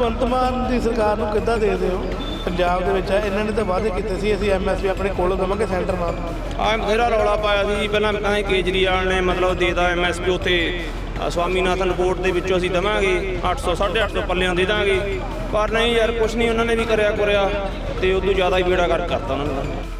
ਭਗਵੰਤ ਮਾਨ ਦੀ ਸਰਕਾਰ ਨੂੰ ਕਿੱਦਾਂ ਦੇਖਦੇ ਹੋ? ਪੰਜਾਬ ਦੇ ਵਿੱਚ ਇਹਨਾਂ ਨੇ ਤਾਂ ਵਾਅਦੇ ਕੀਤੇ ਸੀ, ਅਸੀਂ ਐਮਐਸਪੀ ਆਪਣੇ ਕੋਲੋਂ ਦੇਵਾਂਗੇ ਸੈਂਟਰ ਨਾਲ। ਆ, ਬਥੇਰਾ ਰੌਲਾ ਪਾਇਆ ਸੀ ਜੀ, ਪਹਿਲਾਂ ਕਹਿੰਦੇ ਕੇਜਰੀਵਾਲ ਨੇ ਮਤਲਬ ਦੇਦਾ ਐਮਐਸਪੀ ਉੱਥੇ। ਸਵਾਮੀਨਾਥਨ ਕੋਰਟ ਦੇ ਵਿੱਚੋਂ ਅਸੀਂ ਦਵਾਂਗੇ 800 850 ਪੱਲਿਆਂ ਦੇ ਦਾਂਗੇ। ਪਰ ਨਹੀਂ ਯਾਰ, ਕੁਛ ਨਹੀਂ ਉਹਨਾਂ ਨੇ ਵੀ ਕਰਿਆ ਕੁਰਿਆ ਤੇ ਉਦੋਂ ਜ਼ਿਆਦਾ ਹੀ ਬੇੜਾ ਕਰ ਕਰਤਾ ਉਹਨਾਂ ਨੇ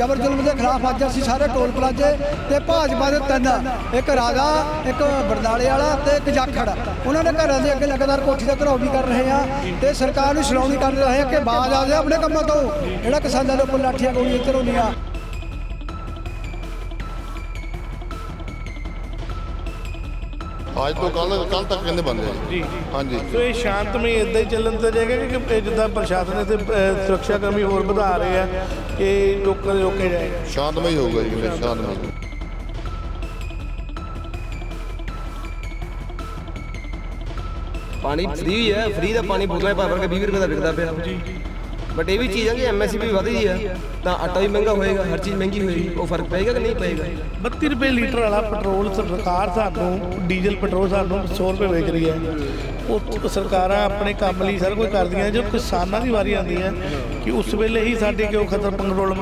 ਜਬਰ ਜ਼ੁਲਮ ਦੇ ਖਿਲਾਫ ਅੱਜ ਅਸੀਂ ਸਾਰੇ ਟੋਲ ਪਲਾਜ਼ੇ ਤੇ ਭਾਜਪਾ ਦੇ ਤਿੰਨ, ਇੱਕ ਰਾਗਾ, ਇੱਕ ਬਰਦਾਲੇ ਵਾਲਾ ਤੇ ਇੱਕ ਜਾਖੜ। ਉਹਨਾਂ ਦੇ ਘਰਾਂ ਦੇ ਅੱਗੇ ਲਗਾਤਾਰ ਕੋਠੀ ਦਾ ਘਰਾਓ ਵੀ ਕਰ ਰਹੇ ਆ ਤੇ ਸਰਕਾਰ ਨੂੰ ਛਡਾਉਣੀ ਕਰ ਰਹੇ ਆ ਕਿ ਬਾਜ਼ ਆ ਜਾਏ ਆਪਣੇ ਕੰਮਾਂ ਤੋਂ। ਜਿਹੜਾ ਕਿਸਾਨਾਂ ਦੇ ਉੱਪਰ ਲਾਠੀਆਂ ਗੋਲੀਆਂ ਚਲਾਉਂਦੀਆਂ। ਅੱਜ ਤੋਂ ਕੱਲ ਕੱਲ ਤੱਕ ਕਹਿੰਦੇ ਬੰਦ ਹੈ ਜੀ ਹਾਂਜੀ। ਸੋ ਇਹ ਸ਼ਾਂਤਮਈ ਇਦਾਂ ਹੀ ਚੱਲਣ ਤੇ ਜਾਏਗਾ ਕਿ ਇਹ ਜਿੱਦਾਂ ਪ੍ਰਸ਼ਾਸਨ ਤੇ ਸੁਰੱਖਿਆ ਕਰਮੀ ਹੋਰ ਵਧਾ ਰਹੇ ਆ ਕਿ ਲੋਕਾਂ ਦੇ ਰੋਕੇ ਜਾਏ। ਸ਼ਾਂਤਮਈ ਹੋਊਗਾ ਜੀ ਸ਼ਾਂਤਮਈ। ਪਾਣੀ ਫ੍ਰੀ ਹੈ ਫ੍ਰੀ ਦਾ ਪਾਣੀ ਬੋਤਲਾਂ ਭਰ ਕੇ 20 ਰੁਪਏ ਦਾ ਵਿਕਦਾ ਪਿਆ। ਜੀ। ਬਟ ਇਹ ਵੀ ਚੀਜ਼ ਹੈ ਕਿ ਐਮਐਸਪੀ ਵੀ ਵਧ ਗਈ ਹੈ ਤਾਂ ਆਟਾ ਵੀ ਮਹਿੰਗਾ ਹੋਏਗਾ, ਹਰ ਚੀਜ਼ ਮਹਿੰਗੀ ਹੋਏਗੀ, ਉਹ ਫ਼ਰਕ ਪਏਗਾ ਕਿ ਨਹੀਂ ਪਏਗਾ? 32 ਰੁਪਏ ਲੀਟਰ ਵਾਲਾ ਪੈਟਰੋਲ ਸਰਕਾਰ ਸਾਨੂੰ, ਡੀਜ਼ਲ ਪੈਟਰੋਲ ਸਾਨੂੰ 100 ਰੁਪਏ ਵੇਚ ਰਹੀ ਹੈ। ਉਹ ਸਰਕਾਰਾਂ ਆਪਣੇ ਕੰਮ ਲਈ ਸਾਰਾ ਕੁਝ ਕਰਦੀਆਂ ਜਦੋਂ ਕਿਸਾਨਾਂ ਦੀ ਵਾਰੀ ਆਉਂਦੀ ਹੈ ਕਿ ਉਸ ਵੇਲੇ ਹੀ ਸਾਡੇ ਕਿਉਂ ਖਤਰ ਪੈਟਰੋਲ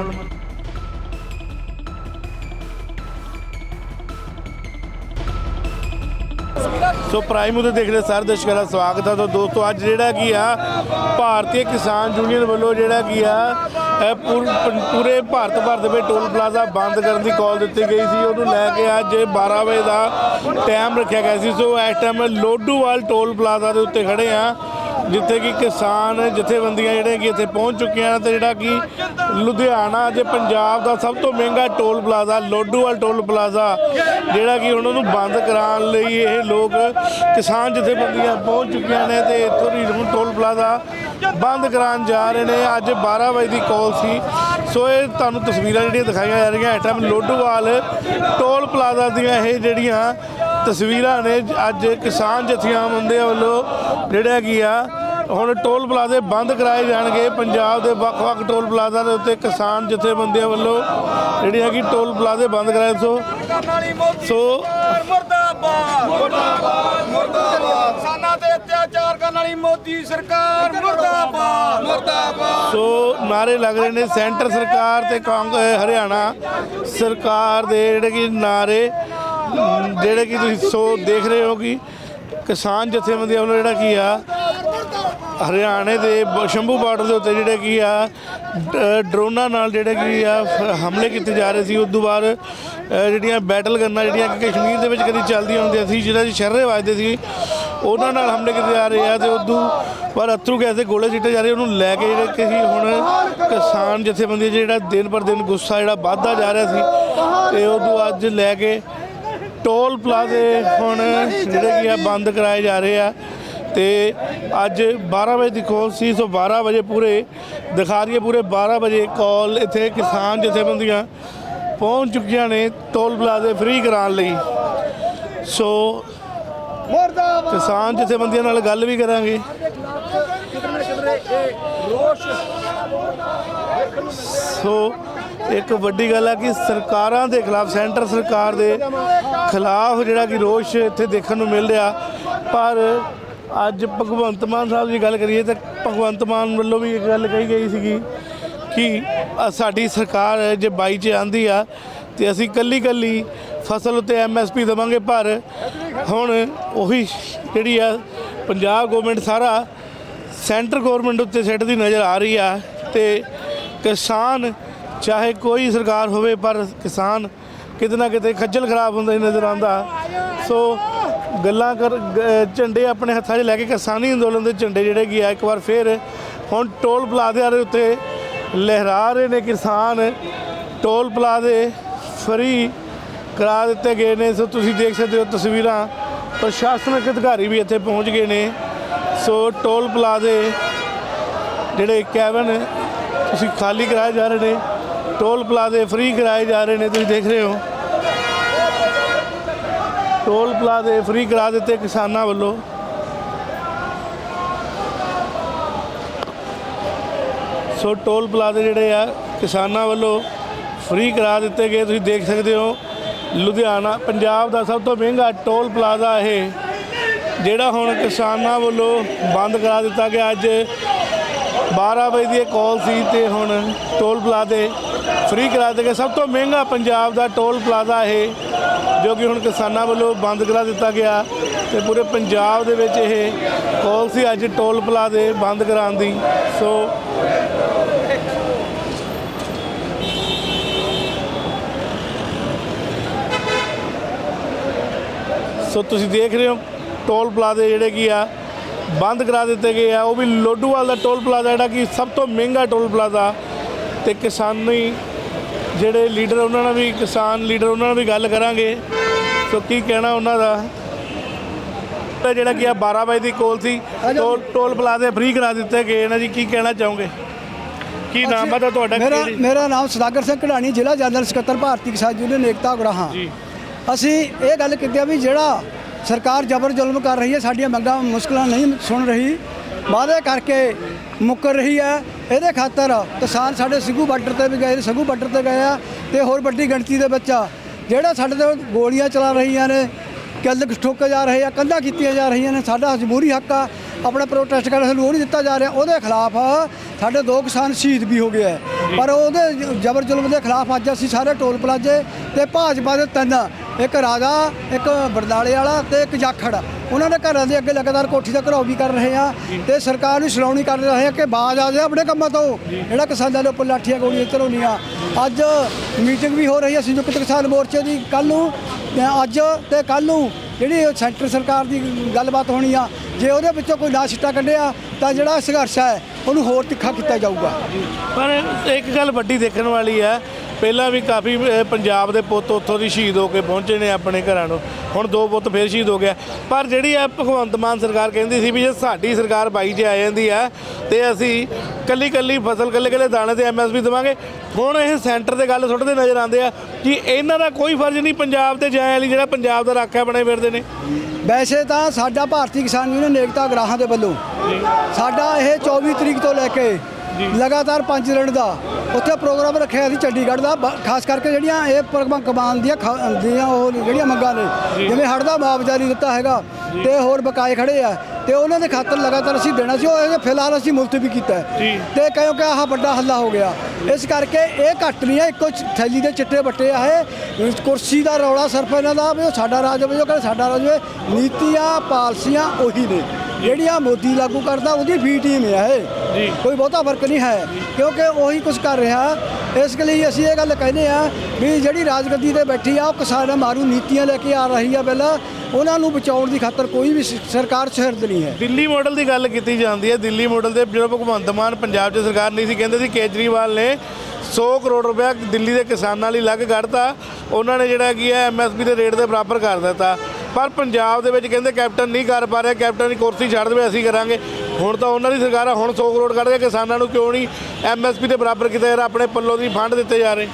ਸੋ ਪ੍ਰਾਈਮ ਉਤੇ ਦੇਖ ਰਹੇ ਸਾਰੇ ਦਰਸ਼ਕਾਂ ਦਾ ਸਵਾਗਤ ਹੈ ਤਾਂ ਦੋਸਤੋ, ਅੱਜ ਜਿਹੜਾ ਕੀ ਆ, ਭਾਰਤੀ ਕਿਸਾਨ ਯੂਨੀਅਨ ਵੱਲੋਂ ਜਿਹੜਾ ਕੀ ਆ ਪੂਰ- ਪ- ਪੂਰੇ ਭਾਰਤ ਭਰ ਦੇ ਵਿੱਚ ਟੋਲ ਪਲਾਜ਼ਾ ਬੰਦ ਕਰਨ ਦੀ ਕਾਲ ਦਿੱਤੀ ਗਈ ਸੀ। ਉਹਨੂੰ ਲੈ ਕੇ ਅੱਜ 12 ਵਜੇ ਦਾ ਟਾਈਮ ਰੱਖਿਆ ਗਿਆ ਸੀ। ਸੋ ਇਸ ਟਾਈਮ ਲੋਡੂਵਾਲ ਟੋਲ ਪਲਾਜ਼ਾ ਦੇ ਉੱਤੇ ਖੜੇ ਆ। ਜਿੱਥੇ ਕਿ ਕਿਸਾਨ ਜਥੇਬੰਦੀਆਂ ਜਿਹੜੇ ਕਿ ਇੱਥੇ ਪਹੁੰਚ ਚੁੱਕੀਆਂ ਨੇ ਤੇ ਜਿਹੜਾ ਕਿ ਲੁਧਿਆਣਾ ਜੇ ਪੰਜਾਬ ਦਾ ਸਭ ਤੋਂ ਮਹਿੰਗਾ toll plaza, Ladhowal toll plaza, ਜਿਹੜਾ ਕਿ ਉਹਨਾਂ ਨੂੰ ਬੰਦ ਕਰਾਉਣ ਲਈ ਇਹ ਲੋਕ ਕਿਸਾਨ ਜਥੇਬੰਦੀਆਂ ਪਹੁੰਚ ਚੁੱਕੀਆਂ ਨੇ ਤੇ ਇੱਥੋਂ ਦੀ ਹੁਣ ਟੋਲ ਪਲਾਜ਼ਾ ਬੰਦ ਕਰਾਉਣ ਜਾ ਰਹੇ ਨੇ। ਅੱਜ 12 ਵਜੇ ਦੀ ਕਾਲ ਸੀ। ਸੋ ਇਹ ਤੁਹਾਨੂੰ ਤਸਵੀਰਾਂ ਜਿਹੜੀਆਂ ਦਿਖਾਈਆਂ ਜਾ ਰਹੀਆਂ ਇਸ ਟਾਈਮ ਲੋਡੂਵਾਲ ਟੋਲ ਪਲਾਜ਼ਾ ਦੀਆਂ ਇਹ ਜਿਹੜੀਆਂ ਤਸਵੀਰਾਂ ਨੇ ਅੱਜ ਕਿਸਾਨ ਜਥੀਆਂ ਬੰਦੇ ਵੱਲੋਂ ਜਿਹੜਾ ਕੀ ਆ, ਹੁਣ ਟੋਲ ਪਲਾਜ਼ੇ ਬੰਦ ਕਰਾਏ ਜਾਣਗੇ। ਪੰਜਾਬ ਦੇ ਵੱਖ-ਵੱਖ ਟੋਲ ਪਲਾਜ਼ਾ ਦੇ ਉੱਤੇ ਕਿਸਾਨ ਜਥੇਬੰਦੀਆਂ ਵੱਲੋਂ ਜਿਹੜੀ ਹੈਗੀ ਟੋਲ ਪਲਾਜ਼ੇ ਬੰਦ ਕਰਾਏ ਸੋ ਸੋ ਮੁਰਦਾਬਾਦ ਮੁਰਦਾਬਾਦ ਮੁਰਦਾਬਾਦ ਕਿਸਾਨਾਂ ਤੇ ਅਤਿਆਚਾਰ ਕਰਨ ਵਾਲੀ ਮੋਦੀ ਸਰਕਾਰ ਮੁਰਦਾਬਾਦ ਮੁਰਦਾਬਾਦ ਸੋ ਨਾਰੇ ਲੱਗ ਰਹੇ ਨੇ ਸੈਂਟਰ ਸਰਕਾਰ ਤੇ ਕਾਂਗਰਸ ਹਰਿਆਣਾ ਸਰਕਾਰ ਦੇ ਜਿਹੜੇ ਕਿ ਨਾਰੇ ਜਿਹੜੇ ਕਿ ਤੁਸੀਂ ਸੋ ਦੇਖ ਰਹੇ ਹੋ ਕਿ ਕਿਸਾਨ ਜਥੇਬੰਦੀਆਂ ਵੱਲੋਂ ਜਿਹੜਾ ਕੀ ਆ, ਹਰਿਆਣੇ ਦੇ ਬ- ਸ਼ੰਭੂ ਬਾਰਡਰ ਦੇ ਉੱਤੇ ਜਿਹੜੇ ਕੀ ਆ ਡਰੋਨਾਂ ਨਾਲ ਜਿਹੜੇ ਕੀ ਆ, ਫ- ਹਮਲੇ ਕੀਤੇ ਜਾ ਰਹੇ ਸੀ। ਉਸ ਤੋਂ ਬਾਅਦ ਜਿਹੜੀਆਂ ਬੈਟਲ ਗੰਨਾਂ ਜਿਹੜੀਆਂ ਕਿ ਕਸ਼ਮੀਰ ਦੇ ਵਿੱਚ ਕਦੀ ਚੱਲਦੀਆਂ ਹੁੰਦੀਆਂ ਸੀ, ਜਿਹੜਾ ਜੀ ਸ਼ਰਰੇ ਵੱਜਦੇ ਸੀ, ਉਹਨਾਂ ਨਾਲ ਹਮਲੇ ਕੀਤੇ ਜਾ ਰਹੇ ਆ ਤੇ ਉਦੋਂ ਪਰ ਅਥਰੂ ਗੈਸ ਦੇ ਗੋਲੇ ਸਿੱਟੇ ਜਾ ਰਹੇ, ਉਹਨੂੰ ਲੈ ਕੇ ਜਿਹੜੇ ਕਿ ਹੁਣ ਕਿਸਾਨ ਜਥੇਬੰਦੀ ਜਿਹੜਾ ਦਿਨ ਪਰ ਦਿਨ ਗੁੱਸਾ ਜਿਹੜਾ ਵੱਧਦਾ ਜਾ ਰਿਹਾ ਸੀ ਤੇ ਉਦੋਂ ਅੱਜ ਲੈ ਕੇ ਟੋਲ ਪਲਾਜ਼ੇ ਹੁਣ ਜਿਹੜੇ ਕੀ ਆ ਬੰਦ ਕਰਾਏ ਜਾ ਰਹੇ ਆ ਤੇ ਅੱਜ 12 ਵਜੇ ਦੀ ਕਾਲ ਸੀ ਸੋ 12 ਵਜੇ ਪੂਰੇ ਦਿਖਾ ਰਹੀਏ ਪੂਰੇ 12 ਵਜੇ ਕਾਲ ਇੱਥੇ ਕਿਸਾਨ ਜਥੇਬੰਦੀਆਂ ਪਹੁੰਚ ਚੁੱਕੀਆਂ ਨੇ ਟੋਲ ਪਲਾਜ਼ੇ ਫ੍ਰੀ ਕਰਾਉਣ ਲਈ। ਸੋ ਕਿਸਾਨ ਜਥੇਬੰਦੀਆਂ ਨਾਲ ਗੱਲ ਵੀ ਕਰਾਂਗੇ। ਸੋ ਇੱਕ ਵੱਡੀ ਗੱਲ ਹੈ ਕਿ ਸਰਕਾਰਾਂ ਦੇ ਖਿਲਾਫ ਸੈਂਟਰ ਸਰਕਾਰ ਦੇ ਖਿਲਾਫ ਜਿਹੜਾ ਕਿ ਰੋਸ਼ ਇੱਥੇ ਦੇਖਣ ਨੂੰ ਮਿਲ ਰਿਹਾ। ਪਰ ਅੱਜ ਭਗਵੰਤ ਮਾਨ ਸਾਹਿਬ ਦੀ ਗੱਲ ਕਰੀਏ ਤਾਂ ਭਗਵੰਤ ਮਾਨ ਵੱਲੋਂ ਵੀ ਇੱਕ ਗੱਲ ਕਹੀ ਗਈ ਸੀਗੀ ਕਿ ਸਾਡੀ ਸਰਕਾਰ ਜੇ ਬਾਈ ਚ ਆਂਦੀ ਆ, ਤੇ ਅਸੀਂ ਕੱਲੀ ਕੱਲੀ ਫਸਲ ਉੱਤੇ ਐਮਐਸਪੀ ਦੇਵਾਂਗੇ। ਪਰ ਹੁਣ ਉਹੀ ਜਿਹੜੀ ਆ, ਪੰਜਾਬ ਗਵਰਨਮੈਂਟ ਸਾਰਾ ਸੈਂਟਰ ਗਵਰਨਮੈਂਟ ਉੱਤੇ ਸਿੱਟਦੀ ਨਜ਼ਰ ਆ ਰਹੀ ਆ ਤੇ ਕਿਸਾਨ ਚਾਹੇ ਕੋਈ ਸਰਕਾਰ ਹੋਵੇ, ਪਰ ਕਿਸਾਨ ਕਿਤੇ ਨਾ ਕਿਤੇ ਖੱਜਲ ਖਰਾਬ ਹੁੰਦਾ ਹੀ ਨਜ਼ਰ ਆਉਂਦਾ। ਸੋ ਗੱਲਾਂ ਕਰ ਗ- ਝੰਡੇ ਆਪਣੇ ਹੱਥਾਂ 'ਚ ਲੈ ਕੇ ਕਿਸਾਨੀ ਅੰਦੋਲਨ ਦੇ ਝੰਡੇ ਜਿਹੜੇ ਕੀ ਆ, ਇੱਕ ਵਾਰ ਫੇਰ ਹੁਣ ਟੋਲ ਪਲਾਜ਼ਿਆਂ ਦੇ ਉੱਤੇ ਲਹਿਰਾ ਰਹੇ ਨੇ ਕਿਸਾਨ। ਟੋਲ ਪਲਾਜ਼ੇ ਫਰੀ ਕਰਾ ਦਿੱਤੇ ਗਏ ਨੇ। ਸੋ ਤੁਸੀਂ ਦੇਖ ਸਕਦੇ ਹੋ ਤਸਵੀਰਾਂ, ਪ੍ਰਸ਼ਾਸਨਿਕ ਅਧਿਕਾਰੀ ਵੀ ਇੱਥੇ ਪਹੁੰਚ ਗਏ ਨੇ। ਸੋ ਟੋਲ ਪਲਾਜ਼ੇ ਜਿਹੜੇ ਕੈਬਨ ਤੁਸੀਂ ਖਾਲੀ ਕਰਾਏ ਜਾ ਰਹੇ ਨੇ। ਟੋਲ ਪਲਾਜ਼ੇ ਫ੍ਰੀ ਕਰਾਏ ਜਾ ਰਹੇ ਨੇ, ਤੁਸੀਂ ਦੇਖ ਰਹੇ ਹੋ। ਟੋਲ ਪਲਾਜ਼ੇ ਫ੍ਰੀ ਕਰਾ ਦਿੱਤੇ ਕਿਸਾਨਾਂ ਵੱਲੋਂ। ਸੋ ਟੋਲ ਪਲਾਜ਼ੇ ਜਿਹੜੇ ਆ, ਕਿਸਾਨਾਂ ਵੱਲੋਂ ਫ੍ਰੀ ਕਰਾ ਦਿੱਤੇ ਗਏ, ਤੁਸੀਂ ਦੇਖ ਸਕਦੇ ਹੋ। ਲੁਧਿਆਣਾ, ਪੰਜਾਬ ਦਾ ਸਭ ਤੋਂ ਮਹਿੰਗਾ ਟੋਲ ਪਲਾਜ਼ਾ ਇਹ, ਜਿਹੜਾ ਹੁਣ ਕਿਸਾਨਾਂ ਵੱਲੋਂ ਬੰਦ ਕਰਾ ਦਿੱਤਾ ਗਿਆ। ਅੱਜ 12 ਵਜੇ ਦੀ ਇਹ ਕਾਲ ਸੀ ਤੇ ਹੁਣ ਟੋਲ ਪਲਾਜ਼ੇ ਫ੍ਰੀ ਕਰਾ ਦਿੱਤੇ ਗਏ ਸਭ ਤੋਂ ਮਹਿੰਗਾ ਪੰਜਾਬ ਦਾ ਟੋਲ ਪਲਾਜ਼ਾ ਇਹ, ਜੋ ਕਿ ਹੁਣ ਕਿਸਾਨਾਂ ਵੱਲੋਂ ਬੰਦ ਕਰਾ ਦਿੱਤਾ ਗਿਆ ਤੇ ਪੂਰੇ ਪੰਜਾਬ ਦੇ ਵਿੱਚ ਇਹ ਕੋਲ ਸੀ ਅੱਜ ਟੋਲ ਪਲਾਜ਼ੇ ਬੰਦ ਕਰਾਉਣ ਦੀ, ਸੋ ਸੋ ਤੁਸੀਂ ਦੇਖ ਰਹੇ ਹੋ, ਟੋਲ ਪਲਾਜ਼ੇ ਜਿਹੜੇ ਕੀ ਆ, ਬੰਦ ਕਰਾ ਦਿੱਤੇ ਗਏ ਆ, ਉਹ ਵੀ ਲੋਡੂਵਾਲ ਦਾ ਟੋਲ ਪਲਾਜ਼ਾ ਜਿਹੜਾ ਕਿ ਸਭ ਤੋਂ ਮਹਿੰਗਾ ਟੋਲ ਪਲਾਜ਼ਾ ਤੇ ਕਿਸਾਨੀ ਜਿਹੜੇ ਲੀਡਰ ਉਹਨਾਂ ਨਾਲ ਵੀ ਕਿਸਾਨ ਲੀਡਰ ਉਹਨਾਂ ਨਾਲ ਵੀ ਗੱਲ ਕਰਾਂਗੇ। ਸੋ ਕੀ ਕਹਿਣਾ ਉਹਨਾਂ ਦਾ? ਤੇ ਜਿਹੜਾ ਕੀ ਆ 12 ਵਜੇ ਦੀ ਕੋਲ ਸੀ ਟੋਲ ਟੋਲ ਪਲਾਜ਼ੇ ਫ੍ਰੀ ਕਰਾ ਦਿੱਤੇ ਗਏ ਨੇ ਜੀ ਕੀ ਕਹਿਣਾ ਚਾਹੋਗੇ? ਕੀ ਨਾਮ ਹੈ ਤੁਹਾਡਾ? ਮੇਰਾ ਮੇਰਾ ਨਾਮ ਸੁਦਾਗਰ ਸਿੰਘ ਕਢਾਣੀ ਜ਼ਿਲ੍ਹਾ ਜਨਰਲ ਸਕੱਤਰ ਭਾਰਤੀ ਕਿਸਾਨ ਯੂਨੀਅਨ ਏਕਤਾ ਉਗਰਾਹਾਂ ਜੀ। ਅਸੀਂ ਇਹ ਗੱਲ ਕੀਤੀ ਆ ਵੀ ਜਿਹੜਾ ਸਰਕਾਰ ਜ਼ਬਰ ਜ਼ੁਲਮ ਕਰ ਰਹੀ ਹੈ ਸਾਡੀਆਂ ਮੰਗਾਂ ਮੁਸ਼ਕਲਾਂ ਨਹੀਂ ਸੁਣ ਰਹੀ ਵਾਅਦੇ ਕਰਕੇ ਮੁੱਕਰ ਰਹੀ ਹੈ ਇਹਦੇ ਖਾਤਰ ਕਿਸਾਨ ਸਾਡੇ ਸਿੱਗੂ ਬਾਰਡਰ ਤੇ ਵੀ ਗਏ ਨੇ, ਸਿੱਗੂ ਬਾਰਡਰ ਤੇ ਗਏ ਆ ਤੇ ਹੋਰ ਵੱਡੀ ਗਿਣਤੀ ਦੇ ਵਿੱਚ ਆ। ਜਿਹੜਾ ਸਾਡੇ ਤੇ ਗੋਲੀਆਂ ਚਲਾ ਰਹੀਆਂ ਨੇ, ਕਿੱਲ ਠੋਕੇ ਜਾ ਰਹੇ ਆ, ਕੰਧਾਂ ਕੀਤੀਆਂ ਜਾ ਰਹੀਆਂ ਨੇ, ਸਾਡਾ ਜਮਹੂਰੀ ਹੱਕ ਆ, ਆਪਣਾ ਪ੍ਰੋਟੈਸਟ ਕਰਨ ਸਾਨੂੰ ਉਹ ਨਹੀਂ ਦਿੱਤਾ ਜਾ ਰਿਹਾ। ਉਹਦੇ ਖਿਲਾਫ ਸਾਡੇ ਦੋ ਕਿਸਾਨ ਸ਼ਹੀਦ ਵੀ ਹੋ ਗਏ ਆ। ਪਰ ਉਹਦੇ ਜ਼ਬਰ ਜ਼ੁਲਮ ਦੇ ਖਿਲਾਫ ਅੱਜ ਅਸੀਂ ਸਾਰੇ ਟੋਲ ਪਲਾਜ਼ੇ ਤੇ ਭਾਜਪਾ ਦੇ ਤਿੰਨ, ਇੱਕ ਰਾਜਾ, ਇੱਕ ਬਰਦਾਲੇ ਵਾਲਾ ਤੇ ਇੱਕ ਜਾਖੜ। ਉਹਨਾਂ ਦੇ ਘਰਾਂ ਦੇ ਅੱਗੇ ਲਗਾਤਾਰ ਕੋਠੀ ਦਾ ਘਰਾਓ ਵੀ ਕਰ ਰਹੇ ਆ ਤੇ ਸਰਕਾਰ ਨੂੰ ਸਲਾਉਣੀ ਕਰ ਰਹੇ ਆ ਕਿ ਬਾਜ਼ ਆ ਜਾਏ ਆਪਣੇ ਕੰਮਾਂ ਤੋਂ। ਜਿਹੜਾ ਕਿਸਾਨਾਂ ਦੇ ਉੱਪਰ ਲਾਠੀਆਂ ਗੋਲੀਆਂ ਚਲਾਉਣੀਆਂ ਅੱਜ ਮੀਟਿੰਗ ਵੀ ਹੋ ਰਹੀ ਹੈ ਸੰਯੁਕਤ ਕਿਸਾਨ ਮੋਰਚੇ ਦੀ। ਕੱਲ ਨੂੰ ਅੱਜ ਤੇ ਕੱਲ ਨੂੰ ਜਿਹੜੀ ਸੈਂਟਰ ਸਰਕਾਰ ਦੀ ਗੱਲਬਾਤ ਹੋਣੀ ਆ, ਜੇ ਉਹਦੇ ਵਿੱਚੋਂ ਕੋਈ ਨਾ ਸਿੱਟਾ ਕੱਢਿਆ, ਤਾਂ ਜਿਹੜਾ ਸੰਘਰਸ਼ ਹੈ, ਉਹਨੂੰ ਹੋਰ ਤਿੱਖਾ ਕੀਤਾ ਜਾਊਗਾ। ਪਰ ਇੱਕ ਗੱਲ ਵੱਡੀ ਦੇਖਣ ਵਾਲੀ ਹੈ ਪਹਿਲਾਂ ਵੀ ਕਾਫੀ ਅਹ, ਪੰਜਾਬ ਦੇ ਪੁੱਤ ਉੱਥੋਂ ਦੀ ਸ਼ਹੀਦ ਹੋ ਕੇ ਪਹੁੰਚੇ ਨੇ ਆਪਣੇ ਘਰਾਂ ਨੂੰ। ਹੁਣ ਦੋ ਪੁੱਤ ਫੇਰ ਸ਼ਹੀਦ ਹੋ ਗਿਆ ਪਰ ਜਿਹੜੀ ਆ ਭਗਵੰਤ ਮਾਨ ਸਰਕਾਰ ਕਹਿੰਦੀ ਸੀ ਵੀ ਜੇ ਸਾਡੀ ਸਰਕਾਰ ਬਾਈ ਜੇ ਆ ਜਾਂਦੀ ਆ ਤੇ ਅਸੀਂ ਕੱਲੀ ਕੱਲੀ ਫਸਲ ਕੱਲੇ ਕੱਲੇ ਦਾਣੇ ਤੇ ਐਮਐਸਪੀ ਦੇਵਾਂਗੇ। ਹੁਣ ਇਹ ਸੈਂਟਰ ਦੇ ਗੱਲ ਸੁੱਟਦੇ ਨਜ਼ਰ ਆਉਂਦੇ ਆ ਕਿ ਇਹਨਾਂ ਦਾ ਕੋਈ ਫਰਜ਼ ਨਹੀਂ ਪੰਜਾਬ ਤੇ ਜਾਏ ਵਾਲੀ ਜਿਹੜਾ ਪੰਜਾਬ ਦਾ ਰਾਖਾ ਬਣੇ ਫਿਰਦੇ ਨੇ। ਵੈਸੇ ਤਾਂ ਸਾਡਾ ਭਾਰਤੀ ਕਿਸਾਨ ਯੂਨੀਅਨ ਏਕਤਾ ਗ੍ਰਾਹਾਂ ਦੇ ਵੱਲੋਂ ਸਾਡਾ ਇਹ 24 ਤਰੀਕ ਤੋਂ ਲੈ ਕੇ ਲਗਾਤਾਰ 5 ਦਿਨ ਦਾ ਉੱਥੇ ਪ੍ਰੋਗਰਾਮ ਰੱਖਿਆ ਸੀ ਚੰਡੀਗੜ੍ਹ ਦਾ ਬ- ਖਾਸ ਕਰਕੇ ਜਿਹੜੀਆਂ ਇਹ ਭਗਵੰਤ ਕਮਾਨ ਦੀਆਂ ਖਾ- ਦੀਆਂ ਉਹ ਜਿਹੜੀਆਂ ਮੰਗਾਂ ਨੇ ਜਿਵੇਂ ਹੜ੍ਹ ਦਾ ਮੁਆਵਜ਼ਾ ਨਹੀਂ ਦਿੱਤਾ ਹੈਗਾ ਤੇ ਹੋਰ ਬਕਾਏ ਖੜੇ ਆ ਤੇ ਉਹਨਾਂ ਦੇ ਖਾਤਰ ਲਗਾਤਾਰ ਅਸੀਂ ਦੇਣਾ ਸੀ ਉਹ ਇਹ ਫਿਲਹਾਲ ਅਸੀਂ ਮੁਲਤਵੀ ਕੀਤਾ ਹੈ। ਤੇ ਕਿਉਂਕਿ ਆਹ ਵੱਡਾ ਹੱਲਾ ਹੋ ਗਿਆ। ਇਸ ਕਰਕੇ ਇਹ ਘੱਟ ਨਹੀਂ ਹੈ ਇੱਕੋ ਚ- ਥੈਲੀ ਦੇ ਚਿੱਟੇ ਬੱਟੇ ਆ ਇਹ। ਕੁਰਸੀ ਦਾ ਰੌਲਾ ਸਿਰਫ ਇਹਨਾਂ ਦਾ ਵੀ ਉਹ ਸਾਡਾ ਰਾਜ ਹੋਵੇ ਉਹ ਕਹਿੰਦੇ ਸਾਡਾ ਰਾਜ ਹੋਵੇ ਨੀਤੀਆਂ ਪਾਲਸੀਆਂ ਉਹੀ ਨੇ। ਜਿਹੜੀਆਂ ਮੋਦੀ ਲਾਗੂ ਕਰਦਾ ਉਹਦੀ ਵੀ ਟੀਮ ਹੈ ਇਹ। ਕੋਈ ਬਹੁਤਾ ਫ਼ਰਕ ਨਹੀਂ ਹੈ ਕਿਉਂਕਿ ਉਹੀ ਕੁਝ ਕਰ ਰਿਹਾ। ਇਸ ਲਈ ਅਸੀਂ ਇਹ ਗੱਲ ਕਹਿੰਦੇ ਆ ਵੀ ਜਿਹੜੀ ਰਾਜਗੱਦੀ ਤੇ ਬੈਠੀ ਆ ਉਹ ਕਿਸਾਨਾਂ ਮਾਰੂ ਨੀਤੀਆਂ ਲੈ ਕੇ ਆ ਰਹੀ ਆ ਪਹਿਲਾਂ। ਉਹਨਾਂ ਨੂੰ ਬਚਾਉਣ ਦੀ ਖਾਤਰ ਕੋਈ ਵੀ ਸਰਕਾਰ ਸ਼ਹਿਰਦ ਨਹੀਂ ਹੈ। ਦਿੱਲੀ ਮਾਡਲ ਦੀ ਗੱਲ ਕੀਤੀ ਜਾਂਦੀ ਹੈ। ਦਿੱਲੀ ਮਾਡਲ ਦੇ ਜਿਹੜਾ ਭਗਵੰਤ ਮਾਨ ਪੰਜਾਬ 'ਚ ਸਰਕਾਰ ਨਹੀਂ ਸੀ ਕਹਿੰਦੇ ਸੀ ਕੇਜਰੀਵਾਲ ਨੇ 100 ਕਰੋੜ ਰੁਪਇਆ ਦਿੱਲੀ ਦੇ ਕਿਸਾਨਾਂ ਲਈ ਲੱਗ ਕੱਢਤਾ। ਉਹਨਾਂ ਨੇ ਜਿਹੜਾ ਕੀ ਹੈ ਐਮਐਸਪੀ ਦੇ ਰੇਟ ਦੇ ਬਰਾਬਰ ਕਰ ਦਿੱਤਾ। ਪਰ ਪੰਜਾਬ ਦੇ ਵਿੱਚ ਕਹਿੰਦੇ ਕੈਪਟਨ ਨਹੀਂ ਕਰ ਪਾ ਰਿਹਾ ਕੈਪਟਨ ਦੀ ਕੁਰਸੀ ਛੱਡ ਦੇਵੇ ਅਸੀਂ ਕਰਾਂਗੇ। ਹੁਣ ਤਾਂ ਉਹਨਾਂ ਦੀ ਸਰਕਾਰ ਆ ਹੁਣ 100 ਕਰੋੜ ਕੱਢ ਕੇ ਕਿਸਾਨਾਂ ਨੂੰ ਕਿਉਂ ਨਹੀਂ ਐਮਐਸਪੀ ਦੇ ਬਰਾਬਰ ਕੀਤਾ ਜਾ ਰਿਹਾ ਆਪਣੇ ਪੱਲੋਂ ਦੀ ਫੰਡ ਦਿੱਤੇ ਜਾ ਰਹੇ?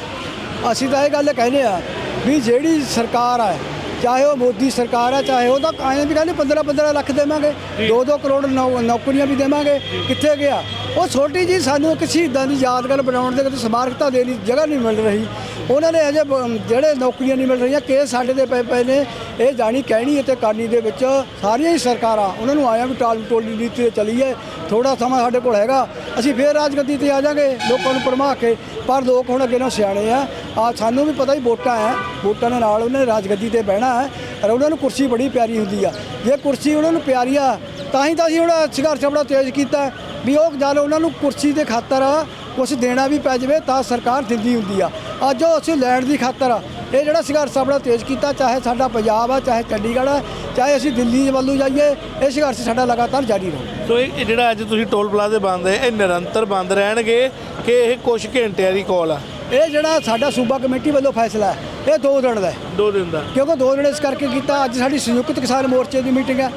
ਅਸੀਂ ਤਾਂ ਇਹ ਗੱਲ ਕਹਿੰਦੇ ਆ ਵੀ ਜਿਹੜੀ ਸਰਕਾਰ ਹੈ ਚਾਹੇ ਉਹ ਮੋਦੀ ਸਰਕਾਰ ਹੈ ਚਾਹੇ ਉਹ ਤਾਂ ਆਏ ਵੀ ਕਹਿੰਦੇ 15 15 ਲੱਖ ਦੇਵਾਂਗੇ 2-2 ਕਰੋੜ ਨੌਕਰੀਆਂ ਵੀ ਦੇਵਾਂਗੇ ਕਿੱਥੇ ਗਿਆ? ਉਹ ਛੋਟੀ ਜੀ ਸਾਨੂੰ ਇੱਕ ਸ਼ਹੀਦਾਂ ਦੀ ਯਾਦਗਾਰ ਬਣਾਉਣ ਦੇ ਕਿਤੇ ਸਮਾਰਕਤਾ ਦੇਣ ਦੀ ਜਗ੍ਹਾ ਨਹੀਂ ਮਿਲ ਰਹੀ। ਉਹਨਾਂ ਨੇ ਅਜੇ ਬ- ਜਿਹੜੇ ਨੌਕਰੀਆਂ ਨਹੀਂ ਮਿਲ ਰਹੀਆਂ, ਕੇਸ ਸਾਡੇ ਦੇ ਪਏ ਪਏ ਨੇ। ਇਹ ਜਾਣੀ ਕਹਿਣੀ ਅਤੇ ਕਰਨੀ ਦੇ ਵਿੱਚ ਸਾਰੀਆਂ ਹੀ ਸਰਕਾਰਾਂ ਉਹਨਾਂ ਨੂੰ ਆਇਆ ਵੀ ਟਾਲ ਟੋਲੀ ਨੀਤੀ ਤੇ ਚੱਲੀਏ ਥੋੜਾ ਸਮਾਂ ਸਾਡੇ ਕੋਲ ਹੈਗਾ। ਅਸੀਂ ਫੇਰ ਰਾਜਗੱਦੀ ਤੇ ਆ ਜਾਾਂਗੇ, ਲੋਕਾਂ ਨੂੰ ਪਰਮਾ ਕੇ। ਪਰ ਲੋਕ ਹੁਣ ਅੱਗੇ ਨਾਲ ਸਿਆਣੇ ਆ। ਆ ਸਾਨੂੰ ਵੀ ਪਤਾ ਹੀ ਵੋਟਾਂ ਹੈ। ਵੋਟਾਂ ਦੇ ਨਾਲ ਉਹਨੇ ਰਾਜਗੱਦੀ ਤੇ ਬਹਿਣਾ ਹੈ। ਪਰ ਉਹਨਾਂ ਨੂੰ ਕੁਰਸੀ ਬੜੀ ਪਿਆਰੀ ਹੁੰਦੀ ਆ। ਜੇ ਕੁਰਸੀ ਉਹਨਾਂ ਨੂੰ ਪਿਆਰੀ ਆ, ਤਾਂ ਹੀ ਤਾਂ ਅਸੀਂ ਉਹਨਾਂ ਸੰਘਰਸ਼ ਬੜਾ ਤੇਜ਼ ਕੀਤਾ। ਵੀ ਉਹ ਜਦ ਉਹਨਾਂ ਨੂੰ ਕੁਰਸੀ ਦੇ ਖਾਤਰ ਕੁਝ ਦੇਣਾ ਵੀ ਪੈ ਜਾਵੇ ਤਾਂ ਸਰਕਾਰ ਦਿੰਦੀ ਹੁੰਦੀ ਆ। ਅੱਜ ਉਹ ਅਸੀਂ ਲੈਣ ਦੀ ਖਾਤਰ ਇਹ ਜਿਹੜਾ ਸੰਘਰਸ਼ ਆਪਣਾ ਤੇਜ਼ ਕੀਤਾ ਚਾਹੇ ਸਾਡਾ ਪੰਜਾਬ ਆ ਚਾਹੇ ਚੰਡੀਗੜ੍ਹ ਆ ਚਾਹੇ ਅਸੀਂ ਦਿੱਲੀ ਵੱਲੋਂ ਜਾਈਏ ਇਹ ਸੰਘਰਸ਼ ਸਾਡਾ ਲਗਾਤਾਰ ਜਾਰੀ ਰਹੂ। ਸੋ ਇਹ ਜਿਹੜਾ ਅੱਜ ਤੁਸੀਂ ਟੋਲ ਪਲਾਜ਼ੇ ਬੰਦ ਹੈ ਇਹ ਨਿਰੰਤਰ ਬੰਦ ਰਹਿਣਗੇ ਕਿ ਇਹ ਕੁਝ ਘੰਟਿਆਂ ਦੀ ਕਾਲ ਆ? ਇਹ ਜਿਹੜਾ ਸਾਡਾ ਸੂਬਾ ਕਮੇਟੀ ਵੱਲੋਂ ਫੈਸਲਾ ਹੈ ਇਹ ਦੋ ਦਿਨ ਦਾ ਦੋ ਦਿਨ ਦਾ। ਕਿਉਂਕਿ ਦੋ ਦਿਨ ਇਸ ਕਰਕੇ ਕੀਤਾ ਅੱਜ ਸਾਡੀ ਸੰਯੁਕਤ ਕਿਸਾਨ ਮੋਰਚੇ ਦੀ ਮੀਟਿੰਗ ਹੈ।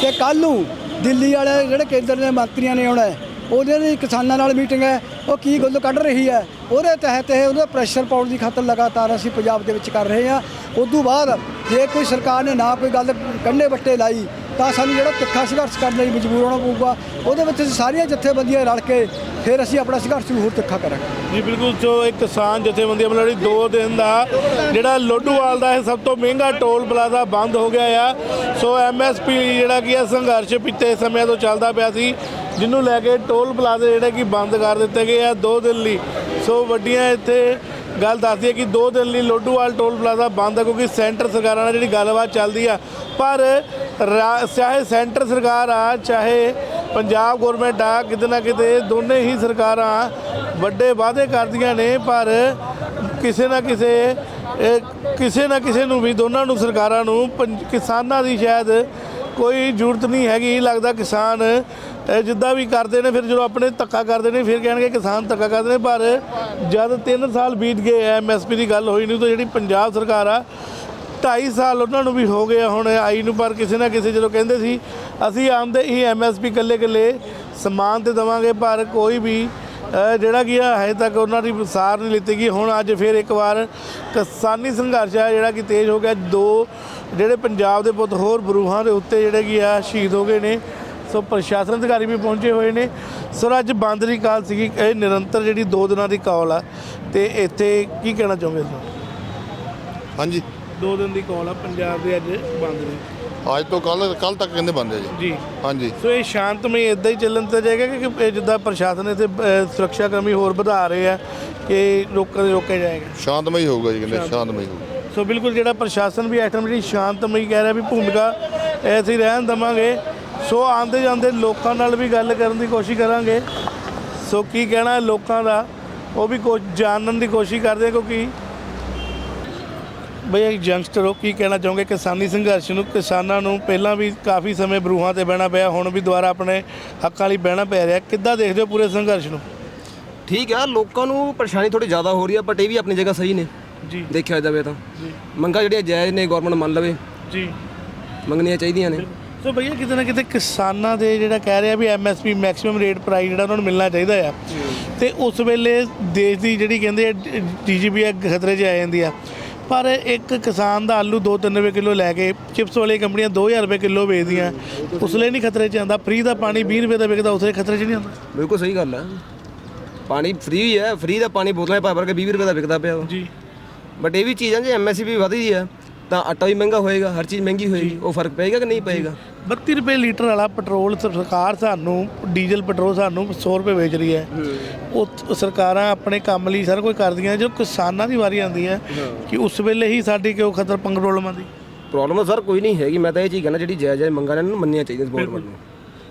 ਤੇ ਕੱਲ ਨੂੰ ਦਿੱਲੀ ਵਾਲੇ ਜਿਹੜੇ ਕੇਂਦਰ ਦੇ ਮੰਤਰੀਆਂ ਨੇ ਆਉਣਾ ਹੈ ਉਹਦੇ ਦੀ ਕਿਸਾਨਾਂ ਨਾਲ ਮੀਟਿੰਗ ਹੈ। ਉਹ ਕੀ ਗੱਲ ਕੱਢ ਰਹੀ ਹੈ? ਉਹਦੇ ਤਹਿਤ ਇਹ ਉਹਦਾ ਪ੍ਰੈਸ਼ਰ ਪਾਉਣ ਦੀ ਖਾਤਰ ਲਗਾਤਾਰ ਅਸੀਂ ਪੰਜਾਬ ਦੇ ਵਿੱਚ ਕਰ ਰਹੇ ਹਾਂ। ਉਸ ਤੋਂ ਬਾਅਦ ਜੇ ਕੋਈ ਸਰਕਾਰ ਨੇ ਨਾ ਕੋਈ ਗੱਲ ਕੰਢੇ ਵੱਟੇ ਲਾਈ, ਤਾਂ ਸਾਨੂੰ ਜਿਹੜਾ ਤਿੱਖਾ ਸੰਘਰਸ਼ ਕਰਨ ਲਈ ਮਜਬੂਰ ਹੋਣਾ ਪਊਗਾ। ਉਹਦੇ ਵਿੱਚ ਅਸੀਂ ਸਾਰੀਆਂ ਜਥੇਬੰਦੀਆਂ ਰਲ ਕੇ ਫਿਰ ਅਸੀਂ ਆਪਣਾ ਸੰਘਰਸ਼ ਹੋਰ ਤਿੱਖਾ ਕਰਾਂਗੇ। ਜੀ, ਬਿਲਕੁਲ ਸੋ ਇੱਕ ਕਿਸਾਨ ਜਥੇਬੰਦੀ ਵੱਲੋਂ ਜਿਹੜੀ 2 ਦਿਨ ਦਾ ਜਿਹੜਾ ਲੋਡੂਵਾਲ ਦਾ ਇਹ ਸਭ ਤੋਂ ਮਹਿੰਗਾ ਟੋਲ ਪਲਾਜ਼ਾ ਬੰਦ ਹੋ ਗਿਆ ਆ ਸੋ ਐਮਐਸਪੀ ਜਿਹੜਾ ਕੀ ਆ ਸੰਘਰਸ਼ ਪਿੱਛੇ ਸਮਿਆਂ ਤੋਂ ਚੱਲਦਾ ਪਿਆ ਸੀ, ਜਿਹਨੂੰ ਲੈ ਕੇ ਟੋਲ ਪਲਾਜ਼ੇ ਜਿਹੜੇ ਕਿ ਬੰਦ ਕਰ ਦਿੱਤੇ ਗਏ ਆ 2 ਦਿਨ ਲਈ। ਸੋ ਵੱਡੀਆਂ ਇੱਥੇ ਗੱਲ ਦੱਸਦੀ ਹੈ ਕਿ 2 ਦਿਨ ਲਈ ਲੋਡੂਵਾਲ ਟੋਲ ਪਲਾਜ਼ਾ ਬੰਦ ਹੈ ਕਿਉਂਕਿ ਸੈਂਟਰ ਸਰਕਾਰਾਂ ਨਾਲ ਜਿਹੜੀ ਗੱਲਬਾਤ ਚੱਲਦੀ ਆ। ਪਰ ਰਾ- ਚਾਹੇ ਸੈਂਟਰ ਸਰਕਾਰ ਆ, ਚਾਹੇ ਪੰਜਾਬ ਗਵਰਨਮੈਂਟ ਆ, ਕਿਤੇ ਨਾ ਕਿਤੇ ਦੋਨੇ ਹੀ ਸਰਕਾਰਾਂ ਵੱਡੇ ਵਾਅਦੇ ਕਰਦੀਆਂ ਨੇ, ਪਰ ਕਿਸੇ ਨਾ ਕਿਸੇ ਇਹ ਕਿਸੇ ਨਾ ਕਿਸੇ ਨੂੰ ਵੀ, ਦੋਨਾਂ ਨੂੰ, ਸਰਕਾਰਾਂ ਨੂੰ, ਪੰਜ- ਕਿਸਾਨਾਂ ਦੀ ਸ਼ਾਇਦ ਕੋਈ ਜ਼ਰੂਰਤ ਨਹੀਂ ਹੈਗੀ। ਲੱਗਦਾ ਕਿਸਾਨ ਜਿੱਦਾਂ ਵੀ ਕਰਦੇ ਨੇ, ਫਿਰ ਜਦੋਂ ਆਪਣੇ ਧੱਕਾ ਕਰਦੇ ਨੇ, ਫਿਰ ਕਹਿਣਗੇ ਕਿਸਾਨ ਧੱਕਾ ਕਰਦੇ ਨੇ। ਪਰ ਜਦ 3 ਸਾਲ ਬੀਤ ਗਏ ਐਮਐਸਪੀ ਦੀ ਗੱਲ ਹੋਈ ਨਹੀਂ, ਤਾਂ ਜਿਹੜੀ ਪੰਜਾਬ ਸਰਕਾਰ ਆ 2.5 ਸਾਲ ਉਹਨਾਂ ਨੂੰ ਵੀ ਹੋ ਗਏ ਆ ਹੁਣ ਆਈ ਨੂੰ। ਪਰ ਕਿਸੇ ਨਾ ਕਿਸੇ ਜਦੋਂ ਕਹਿੰਦੇ ਸੀ, ਅਸੀਂ ਆਉਂਦੇ ਹੀ ਐਮਐਸਪੀ ਕੱਲੇ ਕੱਲੇ ਸਮਾਨ ਤੇ ਦਵਾਂਗੇ, ਪਰ ਕੋਈ ਵੀ ਜਿਹੜਾ ਕੀ ਆ, ਹਜੇ ਤੱਕ ਉਹਨਾਂ ਦੀ ਸਾਰ ਨਹੀਂ ਲਿੱਤੀ ਗਈ। ਹੁਣ ਅੱਜ ਫਿਰ ਇੱਕ ਵਾਰ ਕਿਸਾਨੀ ਸੰਘਰਸ਼ ਆ, ਜਿਹੜਾ ਕਿ ਤੇਜ਼ ਹੋ ਗਿਆ। ਦੋ ਜਿਹੜੇ ਪੰਜਾਬ ਦੇ ਪੁੱਤ ਹੋਰ ਬਰੂਹਾਂ ਦੇ ਉੱਤੇ ਜਿਹੜੇ ਕੀ ਆ, ਸ਼ਹੀਦ ਹੋ ਗਏ ਨੇ। ਸੋ ਪ੍ਰਸ਼ਾਸਨ ਅਧਿਕਾਰੀ ਵੀ ਪਹੁੰਚੇ ਹੋਏ ਨੇ। ਸਰ ਅੱਜ ਬੰਦ ਦੀ ਕਾਲ ਸੀਗੀ। ਇਹ ਨਿਰੰਤਰ ਜਿਹੜੀ 2 ਦਿਨਾਂ ਦੀ ਕਾਲ ਆ, ਤੇ ਇੱਥੇ ਕੀ ਕਹਿਣਾ ਚਾਹੁੰਦੇ ਸਰ ਹਾਂਜੀ। 2 ਦਿਨ ਦੀ ਕਾਲ ਆ ਪੰਜਾਬ ਦੇ ਅੱਜ ਬੰਦ ਦੀ ਅੱਜ ਤੋਂ ਕੱਲ ਕੱਲ ਤੱਕ ਕਹਿੰਦੇ ਬੰਦੇ ਜੀ। ਜੀ। ਹਾਂਜੀ। ਸੋ ਇਹ ਸ਼ਾਂਤਮਈ ਇਦਾਂ ਹੀ ਚੱਲਣ ਤੇ ਜਾਏਗਾ ਕਿ ਜਿੱਦਾਂ ਪ੍ਰਸ਼ਾਸਨ ਇੱਥੇ ਸੁਰੱਖਿਆ ਕਰਮੀ ਹੋਰ ਵਧਾ ਰਹੇ ਆ ਕਿ ਰੋਕਣ ਰੋਕਿਆ ਜਾਏਗਾ। ਸ਼ਾਂਤਮਈ ਹੋਊਗਾ ਜੀ ਕਹਿੰਦੇ ਸ਼ਾਂਤਮਈ। ਹੋਊਗਾ। ਸੋ ਬਿਲਕੁਲ ਜਿਹੜਾ ਪ੍ਰਸ਼ਾਸਨ ਵੀ ਟਾਈਮ ਜਿਹੜੀ ਸ਼ਾਂਤਮਈ ਕਹਿ ਰਿਹਾ ਵੀ ਭੂਮਿਕਾ ਐਸੀ ਰਹਿਣ ਦਵਾਂਗੇ। ਸੋ ਆਂਦੇ ਜਾਂਦੇ ਲੋਕਾਂ ਨਾਲ ਵੀ ਗੱਲ ਕਰਨ ਦੀ ਕੋਸ਼ਿਸ਼ ਕਰਾਂਗੇ। ਸੋ ਕੀ ਕਹਿਣਾ ਹੈ ਲੋਕਾਂ ਦਾ ਉਹ ਵੀ ਕੁਝ ਜਾਣਨ ਦੀ ਕੋਸ਼ਿਸ਼ ਕਰਦੇ ਕਿਉਂਕਿ ਬਈ ਇੱਕ ਯੰਗਸਟਰ ਹੋ ਕੀ ਕਹਿਣਾ ਚਾਹੋਗੇ ਕਿਸਾਨੀ ਸੰਘਰਸ਼ ਨੂੰ ਕਿਸਾਨਾਂ ਨੂੰ ਪਹਿਲਾਂ ਵੀ ਕਾਫੀ ਸਮੇਂ ਬਰੂਹਾਂ ਤੇ ਬਹਿਣਾ ਪਿਆ ਹੁਣ ਵੀ ਦੁਬਾਰਾ ਆਪਣੇ ਹੱਕਾਂ ਲਈ ਬਹਿਣਾ ਪੈ ਰਿਹਾ ਕਿੱਦਾਂ ਦੇਖਦੇ ਹੋ ਪੂਰੇ ਸੰਘਰਸ਼ ਨੂੰ ਠੀਕ ਆ ਲੋਕਾਂ ਨੂੰ ਪਰੇਸ਼ਾਨੀ ਥੋੜੀ ਜ਼ਿਆਦਾ ਹੋ ਰਹੀ ਆ ਬਟ ਇਹ ਵੀ ਆਪਣੀ ਜਗ੍ਹਾ ਸਹੀ ਨੇ ਜੀ ਦੇਖਿਆ ਜਾਵੇ ਤਾਂ ਜੀ ਮੰਗਾਂ ਜਿਹੜੀਆਂ ਜਾਇਜ਼ ਨੇ ਗਵਰਨਮੈਂਟ ਮੰਨ ਲਵੇ ਜੀ ਮੰਗਣੀਆਂ ਚਾਹੀਦੀਆਂ ਨੇ ਸੋ ਭਈਆ ਕਿਤੇ ਨਾ ਕਿਤੇ ਕਿਸਾਨਾਂ ਦੇ ਜਿਹੜਾ ਕਹਿ ਰਿਹਾ ਵੀ ਐਮਐਸਪੀ ਮੈਕਸਿਮਮ ਰੇਟ ਪ੍ਰਾਈਸ ਜਿਹੜਾ ਉਹਨਾਂ ਨੂੰ ਮਿਲਣਾ ਚਾਹੀਦਾ ਆ ਤੇ ਉਸ ਵੇਲੇ ਦੇਸ਼ ਦੀ ਜਿਹੜੀ ਕਹਿੰਦੇ ਆ ਡੀਜੀਪੀ ਖਤਰੇ 'ਚ ਆ ਜਾਂਦੀ ਆ ਪਰ ਇੱਕ ਕਿਸਾਨ ਦਾ ਆਲੂ 2-3 ਰੁਪਏ ਕਿਲੋ ਲੈ ਕੇ ਚਿਪਸ ਵਾਲੀ ਕੰਪਨੀਆਂ 2000 ਰੁਪਏ ਕਿਲੋ ਵੇਚਦੀਆਂ। ਉਸ ਲਈ ਨਹੀਂ ਖਤਰੇ 'ਚ ਆਉਂਦਾ। ਫ੍ਰੀ ਦਾ ਪਾਣੀ 20 ਰੁਪਏ ਦਾ ਵਿਕਦਾ ਉਸ ਲਈ ਖਤਰੇ 'ਚ ਨਹੀਂ ਆਉਂਦਾ। ਬਿਲਕੁਲ ਸਹੀ ਗੱਲ ਹੈ ਪਾਣੀ ਫ੍ਰੀ ਹੀ ਫ੍ਰੀ ਦਾ ਪਾਣੀ ਬੋਤਲਾਂ 'ਚ ਭਰ ਭਰ ਕੇ 20 ਰੁਪਏ ਦਾ ਵਿਕਦਾ ਪਿਆ। ਜੀ। ਬਟ ਇਹ ਵੀ ਚੀਜ਼ਾਂ ਜੇ ਐਮਐਸਪੀ ਵਧਦੀ ਹੈ ਤਾਂ ਆਟਾ ਵੀ ਮਹਿੰਗਾ ਹੋਏਗਾ ਹਰ ਚੀਜ਼ ਮਹਿੰਗੀ ਹੋਏਗੀ ਉਹ ਫ਼ਰਕ ਪਏਗਾ ਕਿ ਨਹੀਂ ਪਏਗਾ? 32 ਰੁਪਏ ਲੀਟਰ ਵਾਲਾ ਪੈਟਰੋਲ ਸਰਕਾਰ ਸਾਨੂੰ ਡੀਜ਼ਲ ਪੈਟਰੋਲ ਸਾਨੂੰ 100 ਰੁਪਏ ਵੇਚ ਰਹੀ ਹੈ। ਉਹ ਸਰਕਾਰਾਂ ਆਪਣੇ ਕੰਮ ਲਈ ਸਾਰਾ ਕੁਝ ਕਰਦੀਆਂ ਜੋ ਕਿਸਾਨਾਂ ਦੀ ਵਾਰੀ ਆਉਂਦੀ ਹੈ ਕਿ ਉਸ ਵੇਲੇ ਹੀ ਸਾਡੀ ਕਿਉਂ ਖਤਰ ਪੰਗਰੋਲ ਆਉਂਦੀ ਪ੍ਰੋਬਲਮ ਸਰ ਕੋਈ ਨਹੀਂ ਹੈਗੀ ਮੈਂ ਤਾਂ ਇਹ ਚੀਜ਼ ਕਹਿੰਦਾ ਜਿਹੜੀ ਜਾਇਜ਼ ਜਾਇਜ਼ ਮੰਗਾਂ ਨੇ ਇਹਨਾਂ ਨੂੰ ਮੰਨਣੀਆਂ ਚਾਹੀਦੀਆਂ ਗਵਰਨਮੈਂਟ ਨੂੰ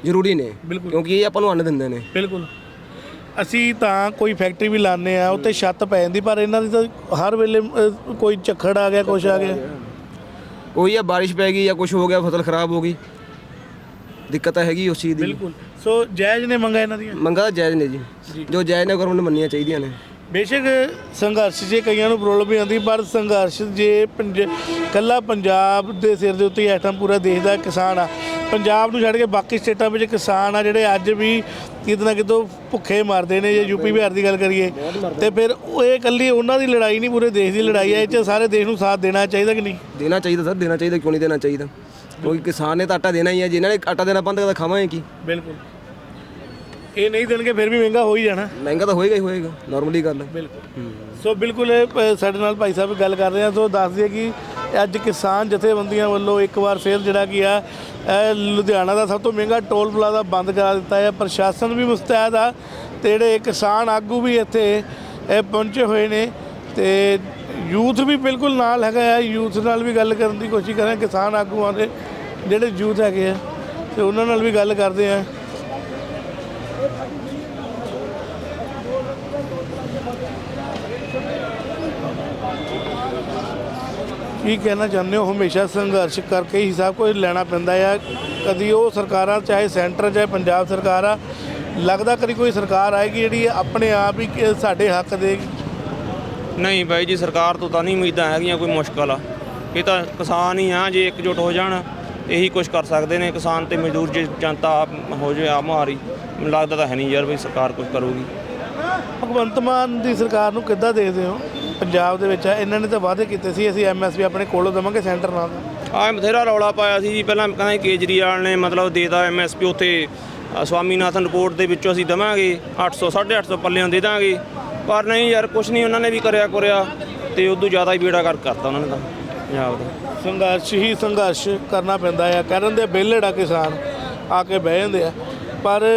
ਜ਼ਰੂਰੀ ਨੇ ਬਿਲਕੁਲ। ਕਿਉਂਕਿ ਇਹ ਆਪਾਂ ਨੂੰ ਅੰਨ ਦਿੰਦੇ ਨੇ। ਬਿਲਕੁਲ। ਅਸੀਂ ਤਾਂ ਕੋਈ ਫੈਕਟਰੀ ਵੀ ਲਾਣੇ ਆ ਉੱਤੇ ਛੱਤ ਪੈ ਜਾਂਦੀ ਪਰ ਇਹਨਾਂ ਦੀ ਤਾਂ ਹਰ ਵੇਲੇ ਕੋਈ ਝੱਖੜ ਆ ਗਿਆ ਕੁਛ ਆ ਗਿਆ। ਕੋਈ ਆ ਬਾਰਿਸ਼ ਪੈ ਗਈ ਜਾਂ ਕੁਝ ਹੋ ਗਿਆ ਫਸਲ ਖਰਾਬ ਹੋ ਗਈ। ਦਿੱਕਤ ਤਾਂ ਹੈਗੀ ਉਸ ਚੀਜ਼ ਦੀ। ਬਿਲਕੁਲ। ਸੋ ਜਾਇਜ਼ ਨੇ ਮੰਗਾ ਇਹਨਾਂ ਦੀਆਂ? ਮੰਗਾਂ ਤਾਂ ਜਾਇਜ਼ ਨੇ ਜੀ। ਜੋ। ਜਾਇਜ਼ ਨੇ ਗਵਰਨਮੈਂਟ ਨੂੰ ਮੰਨਣੀਆਂ ਚਾਹੀਦੀਆਂ ਨੇ। ਬੇਸ਼ੱਕ ਸੰਘਰਸ਼ 'ਚ ਕਈਆਂ ਨੂੰ ਪ੍ਰੋਬਲਮ ਵੀ ਆਉਂਦੀ ਪਰ ਸੰਘਰਸ਼ ਜੇ ਕੱਲਾ ਪੰਜਾਬ ਦੇ ਸਿਰ ਦੇ ਉੱਤੇ ਟਾਈਮ ਪੂਰਾ ਦੇਸ਼ ਦਾ ਕਿਸਾਨ ਆ ਪੰਜਾਬ ਨੂੰ ਛੱਡ ਕੇ ਬਾਕੀ ਸਟੇਟਾਂ ਵਿੱਚ ਕਿਸਾਨ ਆ ਜਿਹੜੇ ਅੱਜ ਵੀ ਕਿਤੇ ਨਾ ਕਿਤੇ ਭੁੱਖੇ ਮਰਦੇ ਨੇ ਜੇ ਯੂਪੀ ਬਿਹਾਰ ਦੀ ਗੱਲ ਕਰੀਏ ਤੇ ਫਿਰ ਉਹ ਇਹ ਕੱਲੀ ਉਹਨਾਂ ਦੀ ਲੜਾਈ ਨਹੀਂ ਪੂਰੇ ਦੇਸ਼ ਦੀ ਲੜਾਈ ਹੈ ਇਹ 'ਚ ਸਾਰੇ ਦੇਸ਼ ਨੂੰ ਸਾਥ ਦੇਣਾ ਚਾਹੀਦਾ ਕਿ ਨਹੀਂ? ਦੇਣਾ ਚਾਹੀਦਾ ਸਰ ਦੇਣਾ ਚਾਹੀਦਾ ਕਿਉਂ ਨਹੀਂ ਦੇਣਾ ਚਾਹੀਦਾ? ਕਿਉਂਕਿ ਕਿਸਾਨ ਨੇ ਤਾਂ ਆਟਾ ਦੇਣਾ ਹੀ ਹੈ ਜਿਨ੍ਹਾਂ ਨੇ ਆਟਾ ਦੇਣਾ ਬੰਦ ਕਰਦਾ ਖਾਵਾਂਗੇ ਕੀ? ਬਿਲਕੁਲ। ਇਹ ਨਹੀਂ ਦੇਣਗੇ ਫਿਰ ਵੀ ਮਹਿੰਗਾ ਹੋ ਹੀ ਜਾਣਾ। ਮਹਿੰਗਾ ਤਾਂ ਹੋਏਗਾ ਹੀ ਹੋਏਗਾ ਨਾਰਮਲੀ ਗੱਲ ਹੈ ਬਿਲਕੁਲ। ਸੋ ਬਿਲਕੁਲ ਸਾਡੇ ਨਾਲ ਭਾਈ ਸਾਹਿਬ ਗੱਲ ਕਰ ਰਹੇ ਆ ਸੋ ਦੱਸ ਦਈਏ ਕਿ ਅੱਜ ਕਿਸਾਨ ਜਥੇਬੰਦੀਆਂ ਵੱਲੋਂ ਇੱਕ ਵਾਰ ਫਿਰ ਜਿਹੜਾ ਕੀ ਆ ਲੁਧਿਆਣਾ ਦਾ ਸਭ ਤੋਂ ਮਹਿੰਗਾ ਟੋਲ ਪਲਾਜ਼ਾ ਬੰਦ ਕਰਾ ਦਿੱਤਾ ਹੈ। ਪ੍ਰਸ਼ਾਸਨ ਵੀ ਮੁਸਤੈਦ ਆ ਤੇ ਜਿਹੜੇ ਕਿਸਾਨ ਆਗੂ ਵੀ ਇੱਥੇ ਪਹੁੰਚੇ ਹੋਏ ਨੇ ਤੇ ਯੂਥ ਵੀ ਬਿਲਕੁਲ ਨਾਲ ਹੈਗਾ ਆ। ਯੂਥ ਨਾਲ ਵੀ ਗੱਲ ਕਰਨ ਦੀ ਕੋਸ਼ਿਸ਼ ਕਰਾਂ ਕਿਸਾਨ ਆਗੂਆਂ ਦੇ ਜਿਹੜੇ ਯੂਥ ਹੈਗੇ ਆ ਤੇ ਉਹਨਾਂ ਨਾਲ ਵੀ ਗੱਲ ਕਰਦੇ ਆ। ਕੀ ਕਹਿਣਾ ਚਾਹੁੰਦੇ ਹੋ? ਹਮੇਸ਼ਾ ਸੰਘਰਸ਼ ਕਰਕੇ ਹੀ ਸਭ ਕੁਝ ਲੈਣਾ ਪੈਂਦਾ ਆ। ਕਦੀ ਉਹ ਸਰਕਾਰਾਂ ਚਾਹੇ ਸੈਂਟਰ ਚਾਹੇ ਪੰਜਾਬ ਸਰਕਾਰ ਆ। ਲੱਗਦਾ ਕਦੀ ਕੋਈ ਸਰਕਾਰ ਆਏਗੀ ਜਿਹੜੀ ਆਪਣੇ ਆਪ ਹੀ ਕਿ ਸਾਡੇ ਹੱਕ ਦੇ ਨਹੀਂ ਬਾਈ ਜੀ ਸਰਕਾਰ ਤੋਂ ਤਾਂ ਨਹੀਂ ਉਮੀਦਾਂ ਹੈਗੀਆਂ ਕੋਈ ਮੁਸ਼ਕਲ ਆ। ਇਹ ਤਾਂ ਕਿਸਾਨ ਹੀ ਆ ਜੇ ਇਕਜੁੱਟ ਹੋ ਜਾਣ ਇਹੀ ਕੁਝ ਕਰ ਸਕਦੇ ਨੇ। ਕਿਸਾਨ ਤੇ ਮਜ਼ਦੂਰ ਜੇ ਜਨਤਾ ਆਪ ਹੋ ਜਾਏ ਆ ਮਾਰੀ ਮੈਨੂੰ ਲੱਗਦਾ ਤਾਂ ਹੈ ਨਹੀਂ ਯਾਰ ਵੀ ਸਰਕਾਰ ਕੁਝ ਕਰੂਗੀ। ਭਗਵੰਤ ਮਾਨ ਦੀ ਸਰਕਾਰ ਨੂੰ ਕਿੱਦਾਂ ਦੇਖਦੇ ਹੋ? ਪੰਜਾਬ ਦੇ ਵਿੱਚ ਇਹਨਾਂ ਨੇ ਤਾਂ ਵਾਅਦੇ ਕੀਤੇ ਸੀ ਅਸੀਂ ਐਮਐਸਪੀ ਆਪਣੇ ਕੋਲੋਂ ਦੇਵਾਂਗੇ ਸੈਂਟਰ ਨਾਲ। ਆ ਬਥੇਰਾ ਰੌਲਾ ਪਾਇਆ ਸੀ ਜੀ ਪਹਿਲਾਂ ਕਹਿੰਦੇ ਕੇਜਰੀਵਾਲ ਨੇ ਮਤਲਬ ਦੇਦਾ ਐਮਐਸਪੀ ਉੱਥੇ ਸਵਾਮੀਨਾਥਨ ਰਿਪੋਰਟ ਦੇ ਵਿੱਚੋਂ ਅਸੀਂ ਦਵਾਂਗੇ 800 850 ਪੱਲਿਆਂ ਦੇ ਦਾਂਗੇ। ਪਰ ਨਹੀਂ ਯਾਰ ਕੁਛ ਨਹੀਂ ਉਹਨਾਂ ਨੇ ਵੀ ਕਰਿਆ ਕੁਰਿਆ ਤੇ ਉਦੋਂ ਜ਼ਿਆਦਾ ਹੀ ਬੇੜਾ ਕਰ ਕਰਤਾ ਉਹਨਾਂ ਨੇ ਤਾਂ ਪੰਜਾਬ ਦਾ। ਸੰਘਰਸ਼ ਹੀ ਸੰਘਰਸ਼ ਕਰਨਾ ਪੈਂਦਾ ਆ ਦਿੰਦੇ ਆ ਵਿਹਲੜਾ ਕਿਸਾਨ ਆ ਕੇ ਬਹਿ ਜਾਂਦੇ ਆ। ਪਰ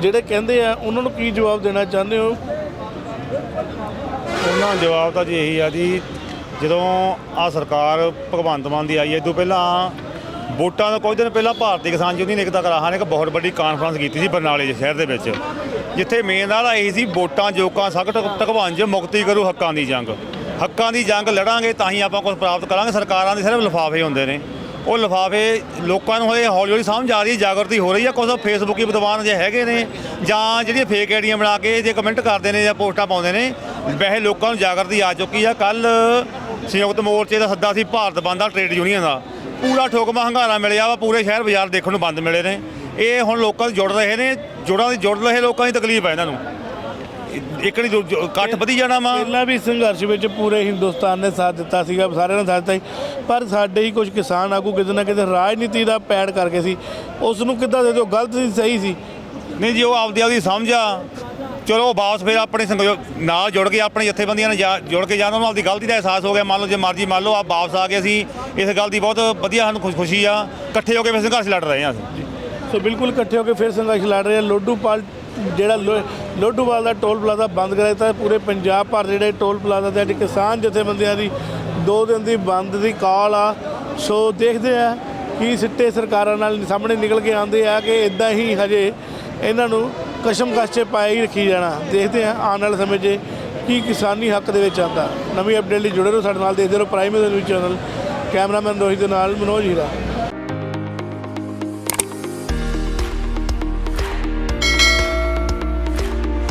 ਜਿਹੜੇ ਕਹਿੰਦੇ ਆ ਉਹਨਾਂ ਨੂੰ ਕੀ ਜਵਾਬ ਦੇਣਾ ਚਾਹੁੰਦੇ ਹੋ? ਉਹਨਾਂ ਜਵਾਬ ਤਾਂ ਜੀ ਇਹੀ ਆ ਜੀ, ਜਦੋਂ ਆ ਸਰਕਾਰ ਭਗਵੰਤ ਮਾਨ ਦੀ ਆਈ ਹੈ ਤੋਂ ਪਹਿਲਾਂ ਵੋਟਾਂ ਤੋਂ ਕੁਝ ਦਿਨ ਪਹਿਲਾਂ ਭਾਰਤੀ ਕਿਸਾਨ ਯੂਨੀਅਨ ਏਕਤਾ ਕਰਾਹਾਂ ਨੇ ਇੱਕ ਬਹੁਤ ਵੱਡੀ ਕਾਨਫਰੰਸ ਕੀਤੀ ਸੀ ਬਰਨਾਲੇ ਦੇ ਸ਼ਹਿਰ ਦੇ ਵਿੱਚ, ਜਿੱਥੇ ਮੇਨ ਨਾਲ ਇਹੀ ਸੀ ਵੋਟਾਂ, ਜੋਕਾਂ, ਸਖਤ ਤਕਵਾਂਜ, ਮੁਕਤੀ ਕਰੂ ਹੱਕਾਂ ਦੀ ਜੰਗ। ਹੱਕਾਂ ਦੀ ਜੰਗ ਲੜਾਂਗੇ ਤਾਂ ਹੀ ਆਪਾਂ ਕੁਝ ਪ੍ਰਾਪਤ ਕਰਾਂਗੇ, ਸਰਕਾਰਾਂ ਦੇ ਸਿਰਫ ਲਿਫਾਫੇ ਹੁੰਦੇ ਨੇ। ਉਹ ਲਿਫਾਫੇ ਲੋਕਾਂ ਨੂੰ ਹਲੇ ਹੌਲੀ ਹੌਲੀ ਸਮਝ ਆ ਰਹੀ ਹੈ ਜਾਗਰਤੀ ਹੋ ਰਹੀ ਹੈ ਕੁਝ ਫੇਸਬੁੱਕੀ ਵਿਦਵਾਨ ਜੇ ਹੈਗੇ ਨੇ, ਜਾਂ ਜਿਹੜੀਆਂ ਫੇਕ ਆਈਡੀਆਂ ਬਣਾ ਕੇ ਜੇ ਕਮੈਂਟ ਕਰਦੇ ਨੇ ਜਾਂ ਪੋਸਟਾਂ ਪਾਉਂਦੇ ਨੇ, ਵੈਸੇ ਲੋਕਾਂ ਨੂੰ ਜਾਗਰਤੀ ਆ ਚੁੱਕੀ ਆ। ਕੱਲ ਸੰਯੁਕਤ ਮੋਰਚੇ ਦਾ ਸੱਦਾ ਸੀ ਭਾਰਤ ਬੰਦ ਦਾ ਟ੍ਰੇਡ ਯੂਨੀਅਨ ਦਾ। ਪੂਰਾ ਠੋਕਮਾ ਹੰਗਾਰਾ ਮਿਲਿਆ ਵਾ, ਪੂਰੇ ਸ਼ਹਿਰ ਬਾਜ਼ਾਰ ਦੇਖਣ ਨੂੰ ਬੰਦ ਮਿਲੇ ਨੇ। ਇਹ ਹੁਣ ਲੋਕਾਂ ਨੂੰ ਜੁੜ ਰਹੇ ਨੇ, ਜੁੜਾਂ ਦੀ ਜੁੜ ਰਹੇ ਲੋਕਾਂ ਦੀ ਤਕਲੀਫ ਹੈ ਇਹਨਾਂ ਨੂੰ। ਇੱਕ ਨਹੀਂ ਜੋ- ਜੋ ਇਕੱਠ ਵਧੀ ਜਾਣਾ ਵਾ। ਪਹਿਲਾਂ ਵੀ ਸੰਘਰਸ਼ ਵਿੱਚ ਪੂਰੇ ਹਿੰਦੁਸਤਾਨ ਨੇ ਸਾਥ ਦਿੱਤਾ ਸੀਗਾ ਸਾਰਿਆਂ ਨੇ ਸਾਥ ਦਿੱਤਾ ਸੀ। ਪਰ ਸਾਡੇ ਹੀ ਕੁਝ ਕਿਸਾਨ ਆਗੂ ਕਿਤੇ ਨਾ ਕਿਤੇ ਰਾਜਨੀਤੀ ਦਾ ਪੈੜ ਕਰਕੇ ਸੀ। ਉਸ ਨੂੰ ਕਿੱਦਾਂ ਦੇ ਦਿਓ? ਗਲਤ ਸੀ ਸਹੀ ਸੀ? ਨਹੀਂ ਜੀ ਉਹ ਆਪਦੀ ਆਪਦੀ ਸਮਝ ਆ। ਚਲੋ ਉਹ ਵਾਪਸ ਫਿਰ ਆਪਣੇ ਸੰਗ ਨਾਲ ਜੁੜ ਕੇ ਆਪਣੇ ਜਥੇਬੰਦੀਆਂ ਨਾਲ ਜੁੜ ਕੇ ਜਾਣ ਉਹਨਾਂ ਆਪਦੀ ਗਲਤੀ ਦਾ ਅਹਿਸਾਸ ਹੋ ਗਿਆ। ਮੰਨ ਲਓ ਜੇ ਮਰਜ਼ੀ ਮੰਨ ਲਓ ਆਪ ਵਾਪਸ ਆ ਗਏ ਅਸੀਂ ਇਸ ਗੱਲ ਦੀ ਬਹੁਤ ਵਧੀਆ ਸਾਨੂੰ ਖੁਸ਼- ਆ। ਇਕੱਠੇ ਹੋ ਕੇ ਫਿਰ ਸੰਘਰਸ਼ ਲੜ ਰਹੇ ਹਾਂ ਅਸੀਂ। ਸੋ ਬਿਲਕੁਲ ਇਕੱਠੇ ਹੋ ਕੇ ਫਿਰ ਸੰਘਰਸ਼ ਲੜ ਰਹੇ ਆ। ਲੋਡੂਪਾਲ ਜਿਹੜਾ ਲੋ- ਲੋਡੂਵਾਲ ਦਾ ਟੋਲ ਪਲਾਜ਼ਾ ਬੰਦ ਕਰਾਇਆ ਤਾਂ ਪੂਰੇ ਪੰਜਾਬ ਭਰ ਜਿਹੜੇ ਟੋਲ ਪਲਾਜ਼ਾ ਤੇ ਅੱਜ ਕਿਸਾਨ ਜਥੇਬੰਦੀਆਂ ਦੀ ਦੋ ਦਿਨ ਦੀ ਬੰਦ ਦੀ ਕਾਲ ਆ। ਸੋ ਦੇਖਦੇ ਆ ਕੀ ਸਿੱਟੇ ਸਰਕਾਰਾਂ ਨਾਲ ਸਾਹਮਣੇ ਨਿਕਲ ਕੇ ਆਉਂਦੇ ਆ ਕਿ ਇਦਾਂ ਹੀ ਹਜੇ ਇਹਨਾਂ ਨੂੰ ਕਸ਼ਮਕਸ਼ 'ਚ ਪਾਏ ਹੀ ਰੱਖੀ ਜਾਣਾ। ਦੇਖਦੇ ਆ ਆਉਣ ਵਾਲੇ ਸਮੇਂ 'ਚ ਕੀ ਕਿਸਾਨੀ ਹੱਕ ਦੇ ਵਿੱਚ ਆਉਂਦਾ। ਨਵੀਂ ਅਪਡੇਟ ਲਈ ਜੁੜੇ ਰਹੋ ਸਾਡੇ ਨਾਲ ਦੇਖਦੇ ਰਹੋ prime news channel cameraman Rohit ਦੇ ਨਾਲ ਮਨੋਜ ਹੀਰਾ।